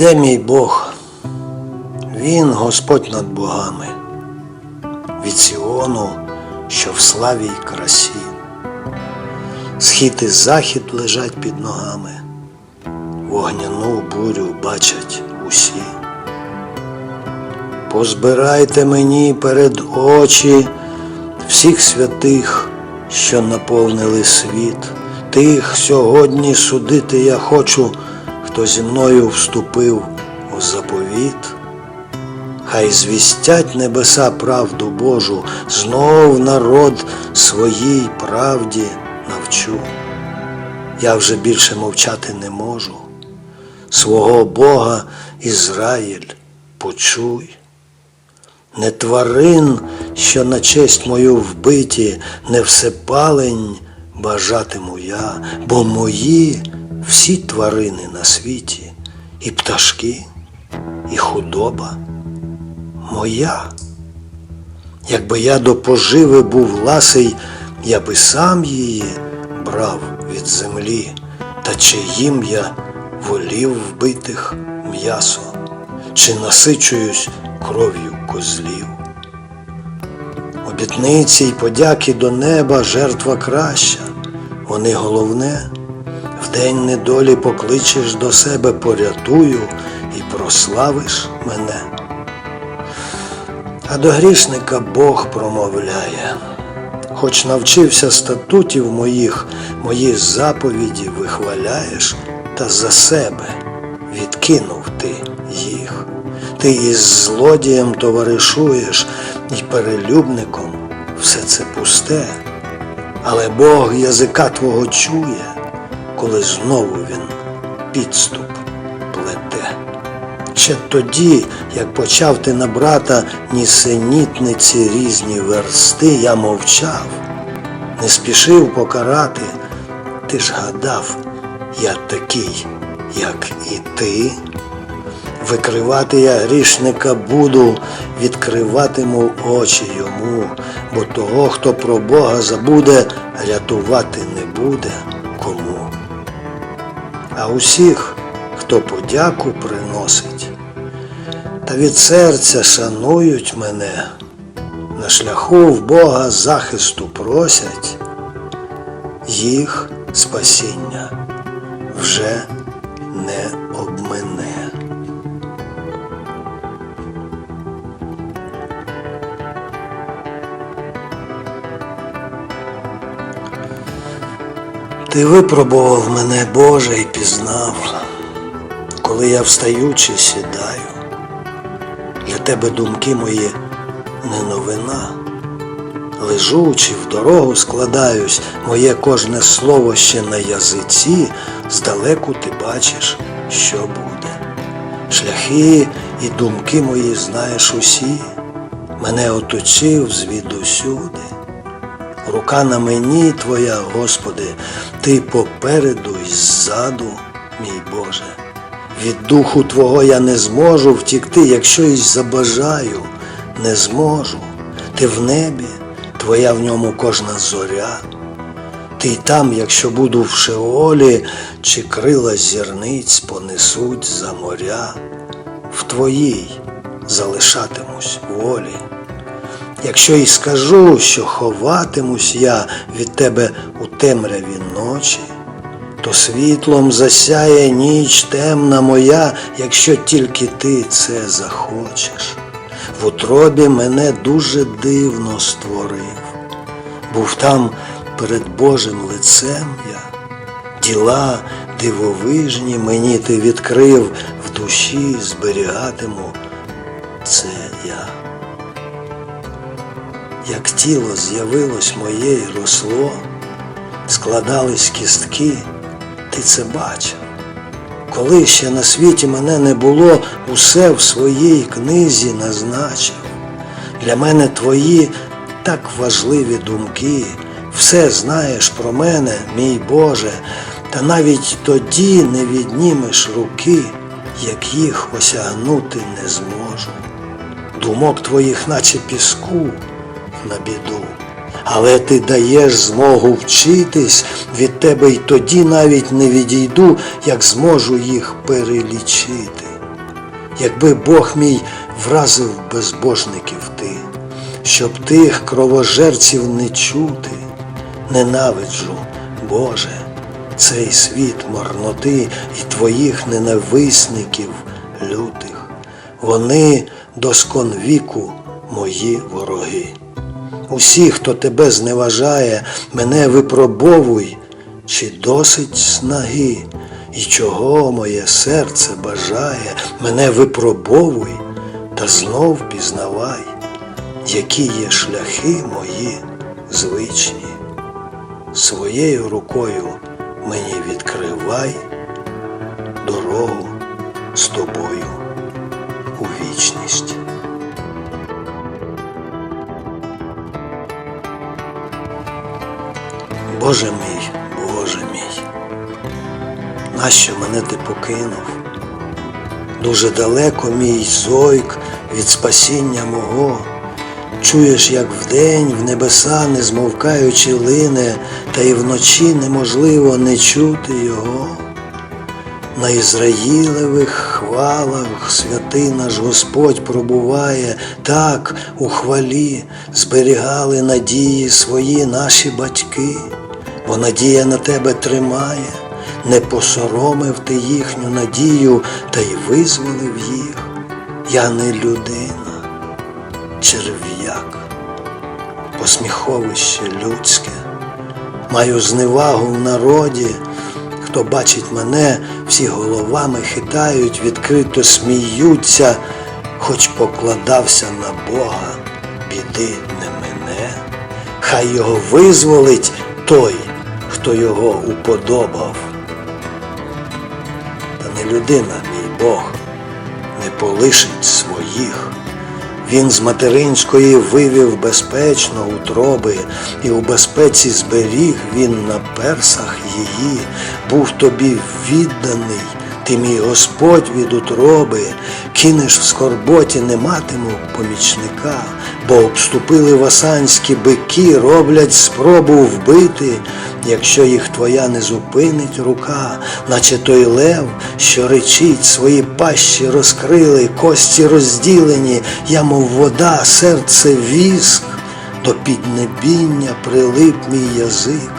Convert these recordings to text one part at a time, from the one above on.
Де мій Бог? Він Господь над богами, від Сіону, що в славі й красі. Схід і захід лежать під ногами, вогняну бурю бачать усі. Позбирайте мені перед очі всіх святих, що наповнили світ, тих сьогодні судити я хочу, хто зі мною вступив у заповіт. Хай звістять небеса правду Божу, знов народ своїй правді навчу. Я вже більше мовчати не можу. Свого Бога Ізраїль почуй. Не тварин, що на честь мою вбиті, не всепалень бажатиму я, бо мої всі тварини на світі, і пташки, і худоба моя. Якби я до поживи був ласий, я би сам її брав від землі, та чи їм я волів вбитих м'ясо, чи насичуюсь кров'ю козлів. Обітниці й подяки до неба жертва краща, вони головне. В день недолі покличеш до себе, порятую і прославиш мене. А до грішника Бог промовляє, хоч навчився статутів моїх, мої заповіді вихваляєш, та за себе відкинув ти їх. Ти із злодієм товаришуєш і перелюбником все це пусте, але Бог язика твого чує, коли знову він підступ плете. Ще тоді, як почав ти на брата нісенітниці різні версти, я мовчав, не спішив покарати, ти ж гадав, я такий, як і ти. Викривати я грішника буду, відкриватиму очі йому, бо того, хто про Бога забуде, рятувати не буде. А усіх, хто подяку приносить, та від серця шанують мене, на шляху в Бога захисту просять, їх спасіння вже не обмене. Ти випробував мене, Боже, і пізнав, коли я встаючи сідаю. Для тебе думки мої не новина. Лежучи в дорогу складаюсь, моє кожне слово ще на язиці, здалеку ти бачиш, що буде. Шляхи і думки мої знаєш усі, мене оточив звідусюди. Рука на мені твоя, Господи, ти попереду і ззаду, мій Боже. Від духу Твого я не зможу втікти, якщо й забажаю, не зможу. Ти в небі, твоя в ньому кожна зоря. Ти там, якщо буду в Шеолі, чи крила зірниць понесуть за моря, в твоїй залишатимусь волі. Якщо й скажу, що ховатимусь я від тебе у темряві ночі, то світлом засяє ніч темна моя, якщо тільки ти це захочеш. В утробі мене дуже дивно створив. Був там перед Божим лицем я, діла дивовижні мені ти відкрив, в душі зберігатиму це я. Як тіло з'явилось моє й росло, складались кістки, ти це бачив. Коли ще на світі мене не було, усе в своїй книзі назначив. Для мене твої так важливі думки, все знаєш про мене, мій Боже, та навіть тоді не віднімеш руки, як їх осягнути не зможу. Думок твоїх, наче піску, на біду. Але ти даєш змогу вчитись, від тебе й тоді навіть не відійду, як зможу їх перелічити. якби Бог мій вразив безбожників ти, щоб тих кровожерців не чути, ненавиджу, Боже, цей світ марноти і твоїх ненависників лютих. Вони доскон віку мої вороги. Усі, хто тебе зневажає, мене випробовуй, чи досить снаги, і чого моє серце бажає, мене випробовуй та знов пізнавай, які є шляхи мої звичні. Своєю рукою мені відкривай дорогу з тобою у вічність. Боже мій, Боже мій, нащо мене ти покинув? Дуже далеко мій зойк від спасіння мого. Чуєш, як вдень в небеса не змовкаючи лине, та й вночі неможливо не чути його. На Ізраїлевих хвалах святий наш Господь пробуває, так у хвалі зберігали надії свої наші батьки, бо надія на тебе тримає, не посоромив ти їхню надію та й визволив їх. Я не людина, черв'як, посміховище людське, маю зневагу в народі. Хто бачить мене, всі головами хитають, відкрито сміються, хоч покладався на Бога, біди не мене, хай його визволить той, хто його уподобав. Та не людина, мій Бог, не полишить своїх. Він з материнської вивів безпечно утроби, і у безпеці зберіг він на персах її, був тобі відданий, ти мій Господь від утроби, кинеш в скорботі, не матиму помічника, бо обступили васанські бики, роблять спробу вбити, якщо їх твоя не зупинить рука, наче той лев, що речить, свої пащі розкрили, кості розділені, я, мов вода, серце віск, до піднебіння прилип мій язик,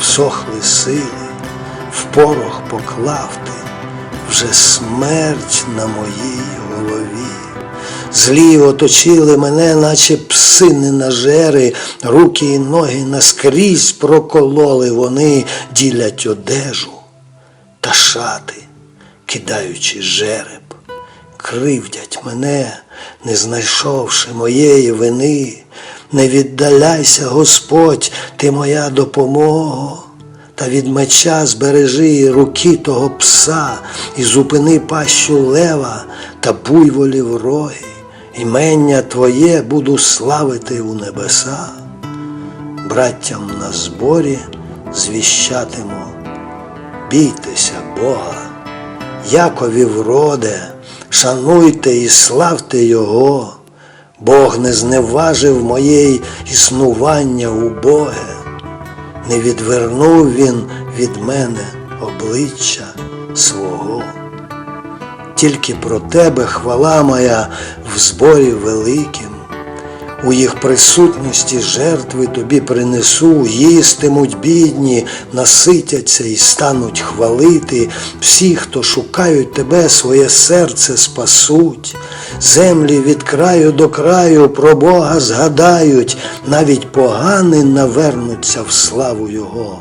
всохли сили, в порох поклав ти, вже смерть на моїй голові. Злі оточили мене, наче пси ненажери, руки і ноги наскрізь прокололи вони, ділять одежу та шати, кидаючи жереб, кривдять мене, не знайшовши моєї вини. Не віддаляйся, Господь, ти моя допомога. Та від меча збережи руки того пса і зупини пащу лева та буйволів роги. Імення Твоє буду славити у небеса. Браттям на зборі звіщатиму. Бійтеся Бога, Якові вроде, шануйте і славте Його. Бог не зневажив моєї існування убоге, не відвернув він від мене обличчя свого. Тільки про тебе хвала моя в зборі великим, у їх присутності жертви тобі принесу, їстимуть бідні, наситяться і стануть хвалити. Всі, хто шукають тебе, своє серце спасуть. Землі від краю до краю про Бога згадають, навіть погани навернуться в славу Його.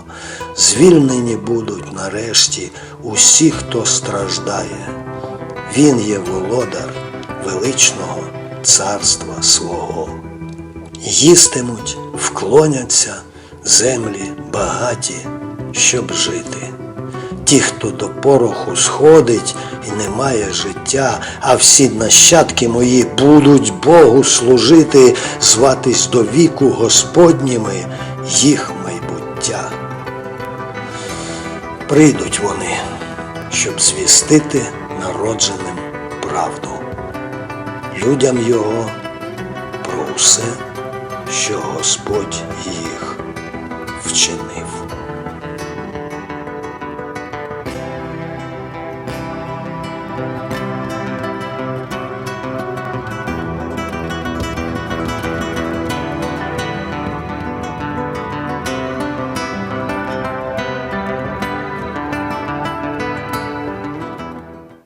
Звільнені будуть нарешті усі, хто страждає. Він є володар величного царства свого. Їстимуть, вклоняться землі багаті, щоб жити. Ті, хто до пороху сходить і не має життя, а всі нащадки мої будуть Богу служити, зватись до віку Господніми їх майбуття. Прийдуть вони, щоб звістити народженим правду, людям його про усе, що Господь їх вчинив.